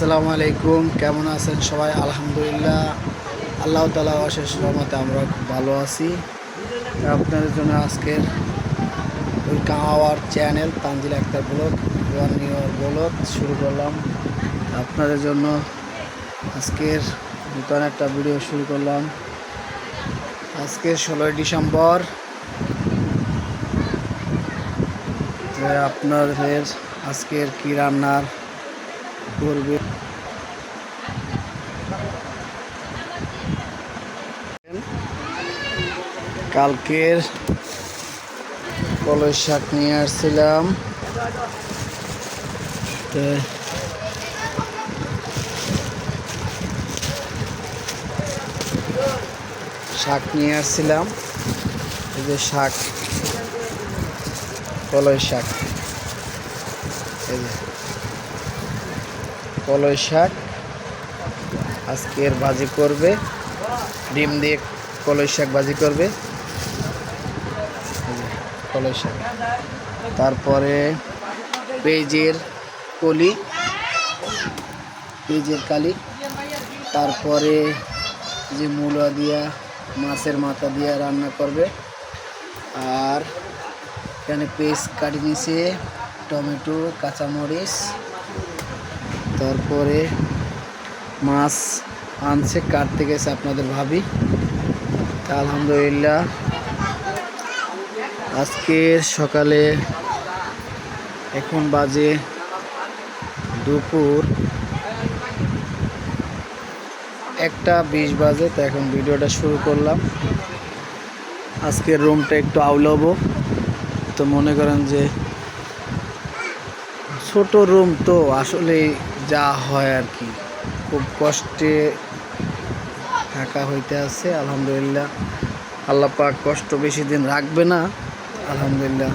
আসসালামু আলাইকুম। কেমন আছেন সবাই? আলহামদুলিল্লাহ। আল্লাহ তালা অশেষ রহমতে আমরা খুব ভালো আছি। আপনাদের জন্য আজকের our channel Tanjil Akter blog one year শুরু করলাম। আপনাদের জন্য আজকের নতুন একটা ভিডিও শুরু করলাম। আজকে ষোলোই ডিসেম্বর। আপনাদের আজকের কি রান্নার করবে কালকের কলই শাক নিয়ে আসছিলাম। শাক নিয়ে আসছিলাম। এই যে শাক কলই শাক। এই যে। কলই শাক। আজকের ভাজি করবে। ডিম দিয়ে কলই শাক ভাজি করবে। কলই শাক। তারপরে পেঁয়াজের কলি। পেঁয়াজের কালি। তারপরে যে মূলা দিয়া, মাছের মাথা দিয়া রান্না করবে। আর এখানে পেস্ট কাটি নিয়েছে টমেটো, কাঁচামরিচ। তারপরে মাছ আনছে কাটতে গেছে আপনাদের ভাবি। আলহামদুলিল্লাহ। আজকের সকালে এখন বাজে দুপুর একটা বিশ বাজে, তো এখন ভিডিওটা শুরু করলাম। আজকের রুমটা একটু আউলাবো। তো মনে করেন যে ছোট রুম তো আসলে যা হয় আর কি। খুব কষ্টে থাকা হইতে আছে, আলহামদুলিল্লাহ। আল্লাহ পাক কষ্ট বেশি দিন রাখবে না, আলহামদুলিল্লাহ।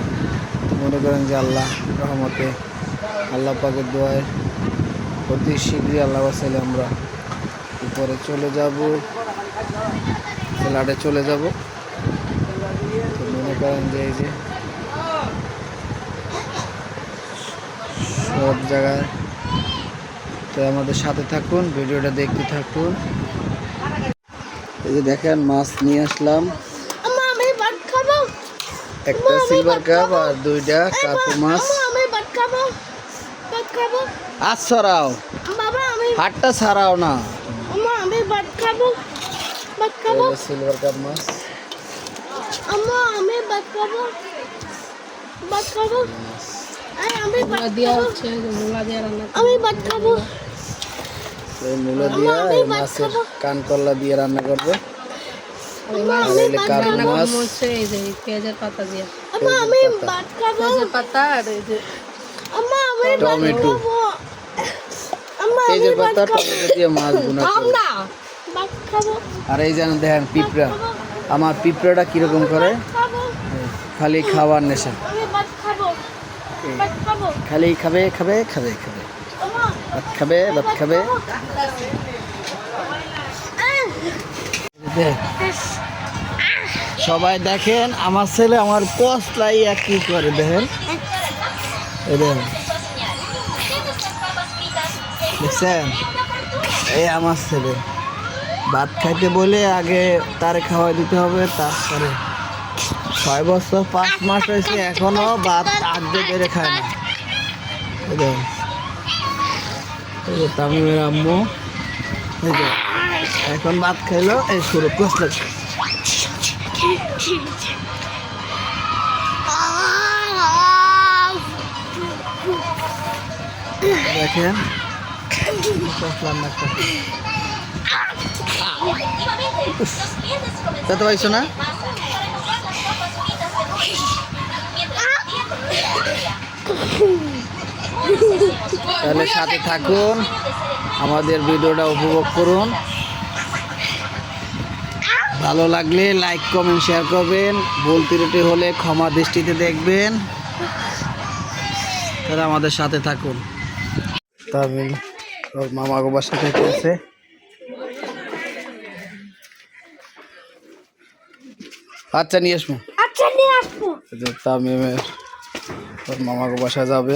মনে করেন যে আল্লাহ রহমতে আল্লাহ পাকের দোয়ায় অতি শীঘ্রই আল্লাহ বাসাইলে আমরা উপরে চলে যাব, ফ্ল্যাটে চলে যাব। তো মনে করেন যে এই যে সব জায়গায় তো আমাদের সাথে থাকুন ভিডিওটা দেখতে থাকুন। এই যে দেখেন মাছ নিয়ে আসলাম। আমি ভাত একটা সিলভার কাপ আর দুইটা কাপু মাছ। আম্মা আমি ভাত খাব। ভাত খাব। আজ ছড়াও হাটটা ছাড়াও না। আম্মা আমি ভাত খাব। ভাত খাব। সিলভার কাপ মাছ। আম্মা আমি ভাত খাব। ভাত খাব। আমি ভাত খাব। আমি ভাত খাব। এই মূলো দিয়া এই মাছের কানকল্লা দিয়ে রান্না করবে। আর পেঁয়াজের পাতা দিয়ে। পেঁয়াজের পাতা। এই যে টমেটো। ভাত পাতা টমেটো দিয়ে মাছ গুনা করবে। না ভাত খাব। আর এই যেন দেখেন পিঁপড়া। আমার পিঁপড়াটা কীরকম করে? খালি খাওয়ার নেশা। খালি খাবে খাবে খাবে খাবে। ভাত খাবে ভাত খাবে। সবাই দেখেন, আমার ছেলে আমার কসলাই কি করে, দেখেন। দেখছেন? এই আমার ছেলে। ভাত খাইতে বলে আগে তারে খাওয়াই দিতে হবে, তারপরে ছয় বছর, পাঁচ মাস হয়েছে, এখনও ভাত আগে বেড়ে খায় না। তামিমের আম্মু। এখন ভাত খাইলো এই শুরু কসলা দেখেন কত পাইছো না? তাহলে সাথে থাকুন আমাদের ভিডিওটা উপভোগ করুন। ভালো লাগলে লাইক কমেন্ট শেয়ার করবেন। ভুল ত্রুটি হলে ক্ষমা দৃষ্টিতে দেখবেন। তাহলে আমাদের সাথে থাকুন। তামিল ওর মামা গো সাথে আছে আচ্ছা নিয়ে আসব। আচ্ছা নিয়ে আসব। তামিমের ওর মামাকে বাসা যাবে।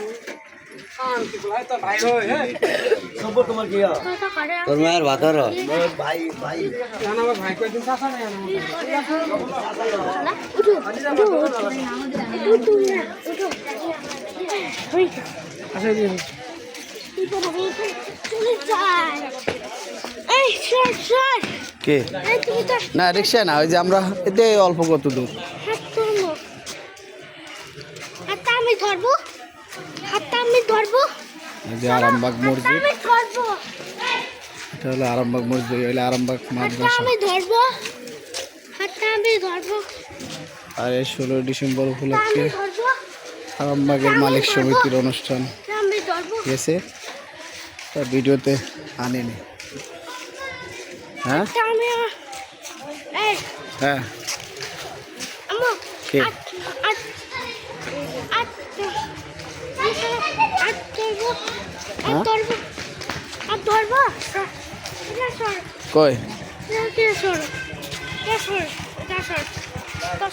তোর মায়ের ভাতর না উঠো উঠো উঠো উঠো না উঠো ওই কি না রিক্সা না, ওই যে আমরা এতে অল্প কত দূর আমি ধরবো হাতটা আমি ধরবো এই যে আরামবাগ হাতটা মসজিদ। এটা হলো আরামবাগ মসজিদ হলো আরামবাগ হাতটা মাদ্রাসা ধরবো। আর এই ষোলো ডিসেম্বর উপলক্ষে আরামবাগের মালিক সমিতির অনুষ্ঠান গেছে তা ভিডিওতে আনেনি। হ্যাঁ? হ্যাঁ। কই? এটা সর। এটা এটা সর। এটা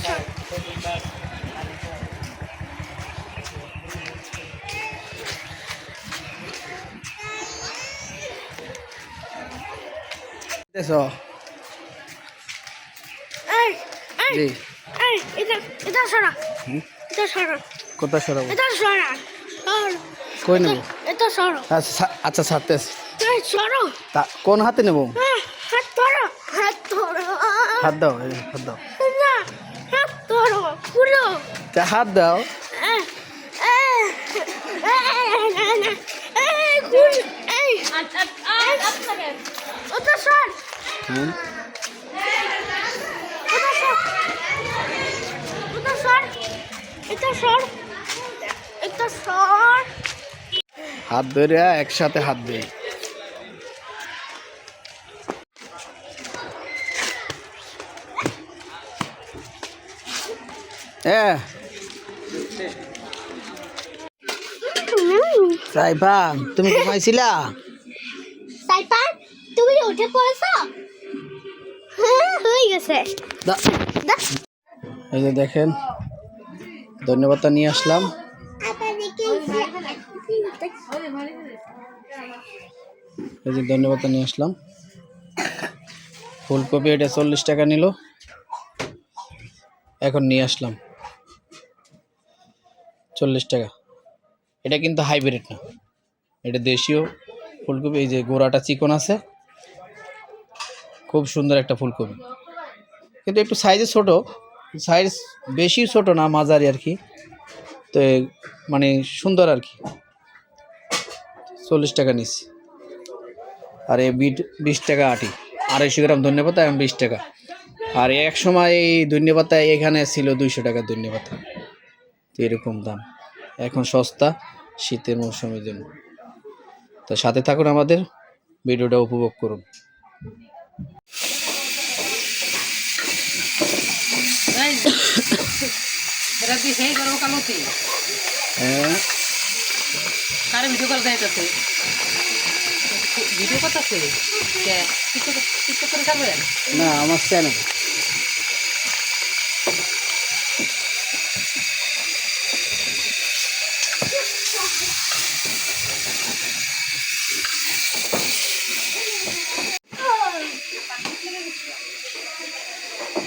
সর। জি। এটা সরা? এটা সরা। কই নেব? এটা সরো। আচ্ছা আচ্ছা আছি। এই সরো। তা কোন হাতে নেব? হাত ধরো হাত ধরো। হাত দাও হাত দাও। না হাত ধরো খুলো তা হাত দাও। ওটা সর, হুম? এটা সর, এটা সর। হাত ধরে একসাথে হাত দেই হ্যাঁ সাইফা তুমি ঘুমাইছিলা? সাইপান, তুমি উঠে পড়েছো? হ্যাঁ হয়ে গেছে। দা- দা। এই যে দেখেন ধন্যবাদটা নিয়ে আসলাম। এই যে ধন্যবাদটা নিয়ে আসলাম। ফুলকপি এটা চল্লিশ টাকা নিল। এখন নিয়ে আসলাম। চল্লিশ টাকা। এটা কিন্তু হাইব্রিড না। এটা দেশীয় ফুলকপি। এই যে গোড়াটা চিকন আছে। খুব সুন্দর একটা ফুলকপি। কিন্তু একটু সাইজে ছোট। সাইজ বেশি ছোট না, মাঝারি আর কি। তো মানে সুন্দর আর কি। চল্লিশ টাকা নিচ্ছি। আর এই বিট বিশ টাকা আটি। আড়াইশো গ্রাম ধন্যপাতা এবং বিশ টাকা। আর এক সময় এই ধন্যপাতা এখানে ছিল দুইশো টাকা ধন্যপাতা তো এরকম দাম। এখন সস্তা শীতের মৌসুমের জন্য। তো সাথে থাকুন আমাদের। ভিডিওটা উপভোগ করুন। হ্যাঁ। কার ভিডিও কল দেখাইতেছে ভিডিও করতেছে? কে? করে না আমার চ্যানেল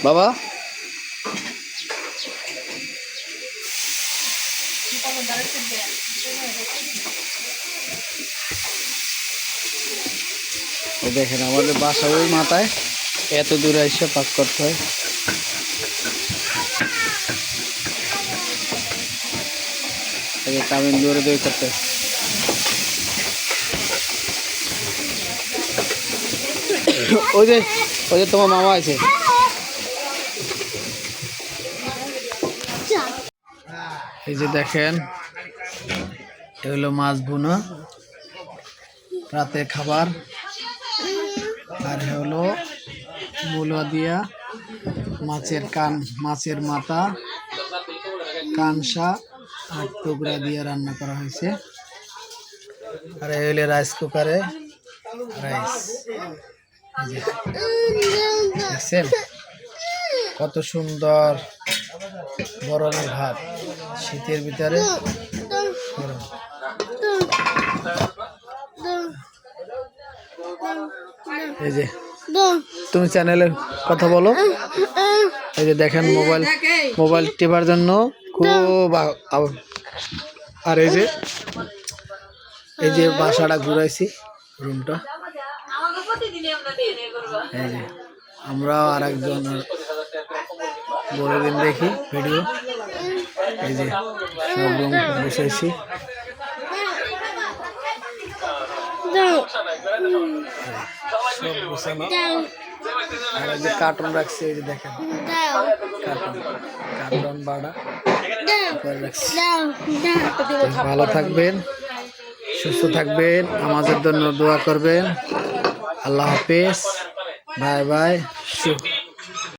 বাবা? দেখেন, আমাদের বাসা ওই মাথায়। এত দূরে এসে পাক করতে হয়। তামিল দূরে দূরে করতে ওই যে ওই যে তোমার মামা আছে। এই যে দেখেন এগুলো মাছ বোনা রাতের খাবার। আর হলো বুলা দিয়া মাছের কান, মাছের মাথা, কানসা আর টুকরা দিয়ে রান্না করা হয়েছে। আর এই হইলে রাইস কুকারে রাইস। দেখছেন? কত সুন্দর গরমের ভাত শীতের ভিতরে। গরম এই যে তুমি চ্যানেলের কথা বলো। এই যে দেখেন মোবাইল মোবাইল টেপার জন্য খুব আর এই যে এই যে বাসাটা ঘুরাইছি রুমটা এই যে আমরা আর একজন বড় দিন দেখি ভিডিও এই যে সব রুম বসেছি সব বসানো আর এই যে কার্টুন রাখছি এই যে দেখেন। কার্টুন কার্টুন বাড়া। ভালো থাকবেন সুস্থ থাকবেন আমাদের জন্য দোয়া করবেন। আল্লাহ হাফেজ। Bye bye.